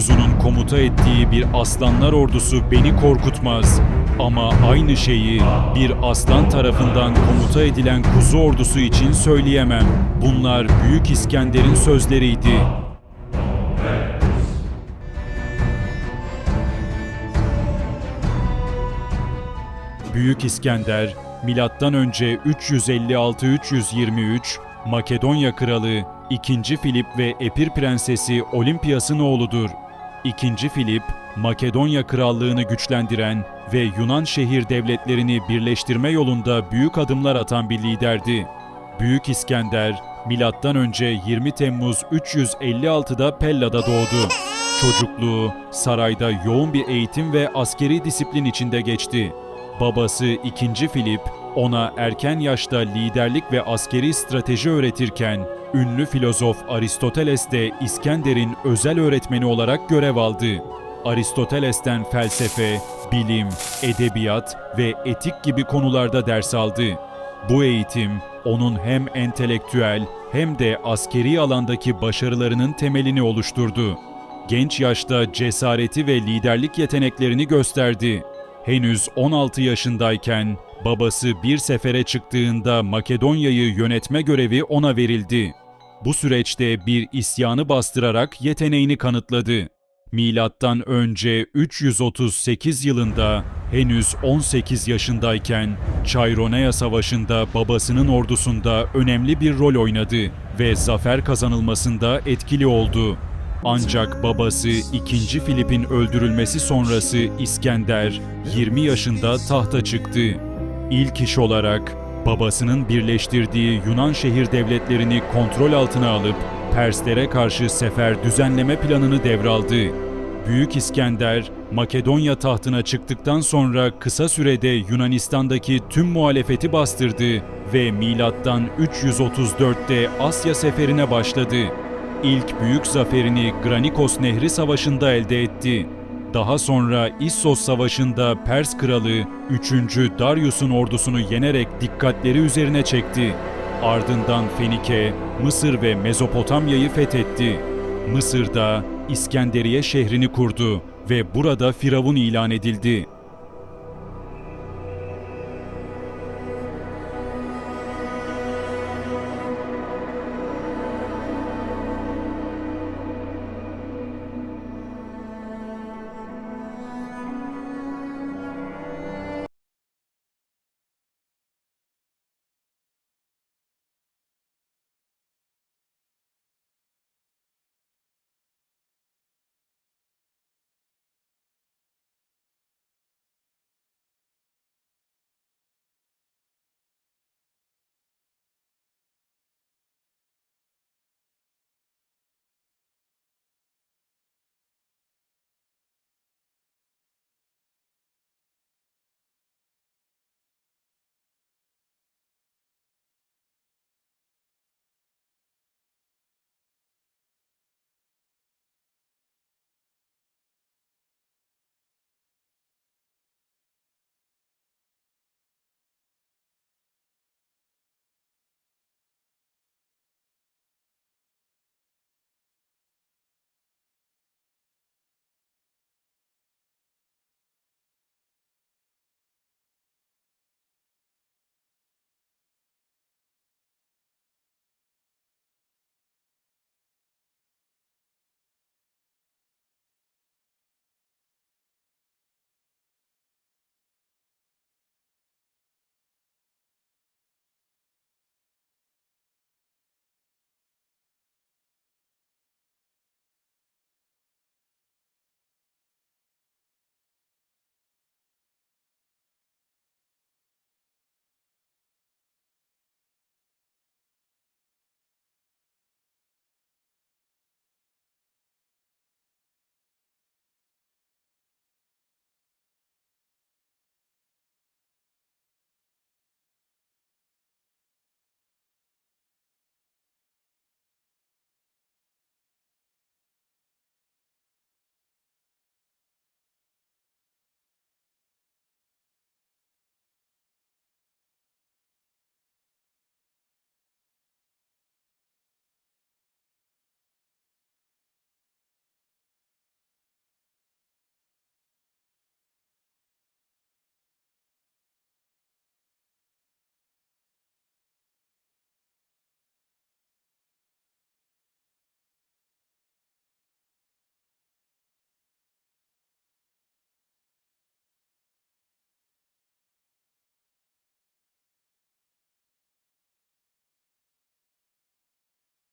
Kuzunun komuta ettiği bir aslanlar ordusu beni korkutmaz. Ama aynı şeyi bir aslan tarafından komuta edilen kuzu ordusu için söyleyemem. Bunlar Büyük İskender'in sözleriydi. Büyük İskender milattan önce 356-323 Makedonya kralı 2. Filip ve Epir prensesi Olimpiyas'ın oğludur. 2. Filip Makedonya krallığını güçlendiren ve Yunan şehir devletlerini birleştirme yolunda büyük adımlar atan bir liderdi. Büyük İskender milattan önce 20 Temmuz 356'da Pella'da doğdu. Çocukluğu sarayda yoğun bir eğitim ve askeri disiplin içinde geçti. Babası 2. Filip ona erken yaşta liderlik ve askeri strateji öğretirken ünlü filozof Aristoteles de İskender'in özel öğretmeni olarak görev aldı. Aristoteles'ten felsefe, bilim, edebiyat ve etik gibi konularda ders aldı. Bu eğitim onun hem entelektüel hem de askeri alandaki başarılarının temelini oluşturdu. Genç yaşta cesareti ve liderlik yeteneklerini gösterdi. Henüz 16 yaşındayken babası bir sefere çıktığında Makedonya'yı yönetme görevi ona verildi. Bu süreçte bir isyanı bastırarak yeteneğini kanıtladı. Milattan önce 338 yılında henüz 18 yaşındayken Çayronea Savaşı'nda babasının ordusunda önemli bir rol oynadı ve zafer kazanılmasında etkili oldu. Ancak babası 2. Filip'in öldürülmesi sonrası İskender 20 yaşında tahta çıktı. İlk iş olarak babasının birleştirdiği Yunan şehir devletlerini kontrol altına alıp Perslere karşı sefer düzenleme planını devraldı. Büyük İskender, Makedonya tahtına çıktıktan sonra kısa sürede Yunanistan'daki tüm muhalefeti bastırdı ve milattan 334'te Asya seferine başladı. İlk büyük zaferini Granikos Nehri Savaşı'nda elde etti. Daha sonra İssos Savaşı'nda Pers kralı 3. Darius'un ordusunu yenerek dikkatleri üzerine çekti. Ardından Fenike, Mısır ve Mezopotamya'yı fethetti. Mısır'da İskenderiye şehrini kurdu ve burada Firavun ilan edildi.